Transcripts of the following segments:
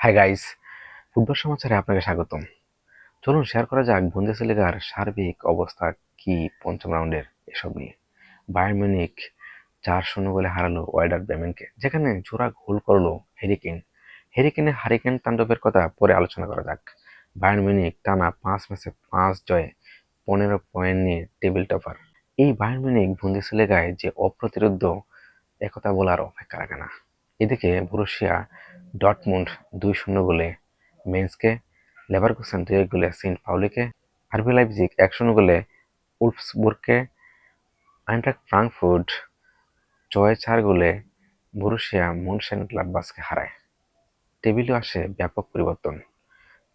Hi guys football সমাচারে আপনাকে স্বাগতম। চলুন শেয়ার করা যাক বুন্দেসলিগার সার্বিক অবস্থা কি পঞ্চম রাউন্ডের এসব নিয়ে। বায়ার্ন মিউনিক চার শূন্য গোলে হারালো ওয়াইডার ব্রেমেনকে যেখানে জোড়া গোল করল হেরিকেন হেরিকেনে হারিকেন তাণ্ডবের কথা পরে আলোচনা করা যাক। বায়ার্ন মিউনিক টানা পাঁচ ম্যাচে পাঁচ জয়ে পনেরো পয়েন্ট নিয়ে টেবিল টপার এই বায়ার্ন মিউনিক বুন্দেসলিগায় যে অপ্রতিরোধ্য একথা বলার অপেক্ষা রাখে না। এদিকে বরুশিয়া ডটমুন্ড দুই শূন্য গোলে মেন্সকে লেভারকুসেন দুই এক গোলে, সেন্ট পাউলিকে আরবি লাইপজিগ এক শূন্য গোলে, উলফসবুর্গকে আইনট্রাক ফ্রাঙ্কফুর্ট জয় চার গোলে বরুশিয়া মুনশেন গ্লাডবাসকে হারায়। টেবিলে আসে ব্যাপক পরিবর্তন।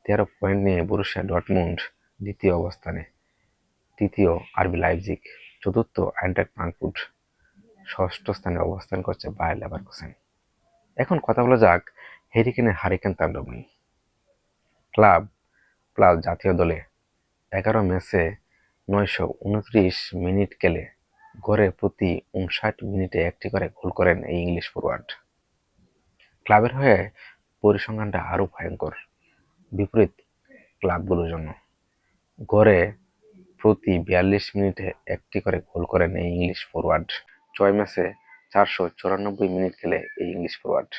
তেরো পয়েন্ট নিয়ে বরুশিয়া ডটমুন্ড দ্বিতীয় অবস্থানে, তৃতীয় আরবি লাইপজিগ, চতুর্থ আইনট্রাক ফ্রাঙ্কফুর্ট, ষষ্ঠ স্থানে অবস্থান করছে বায়ার লেভারকুসেন। এখন কথা বলা যাক হেরিকেনের হারিকেন তাণ্ডব নিয়ে ক্লাব প্লাস জাতীয় দলে এগারো ম্যাচে নয়শো উনত্রিশ মিনিট খেলে গড়ে প্রতি উনষাট মিনিটে একটি করে গোল করেন এই ইংলিশ ফরওয়ার্ড ক্লাবের হয়ে পরিসংখ্যানটা আরও ভয়ঙ্কর। বিপরীত ক্লাবগুলোর জন্য গড়ে প্রতি বিয়াল্লিশ মিনিটে একটি করে গোল করেন এই ইংলিশ ফরওয়ার্ড ছয় ম্যাচে চারশো চুরানব্বই মিনিট খেলে এই ইংলিশ ফরওয়ার্ড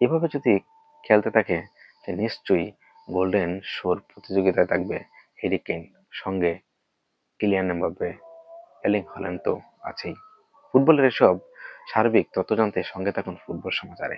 এভাবে যদি খেলতে থাকে নিশ্চয়ই গোল্ডেন শোর প্রতিযোগিতায় থাকবে হেরিকেন সঙ্গে কিলিয়ান এমবাপ্পে এলিং হল্যান্ড তো আছেই। ফুটবলের এসব সার্বিক তথ্য জানতে সঙ্গে থাকুন ফুটবল সমাচারে।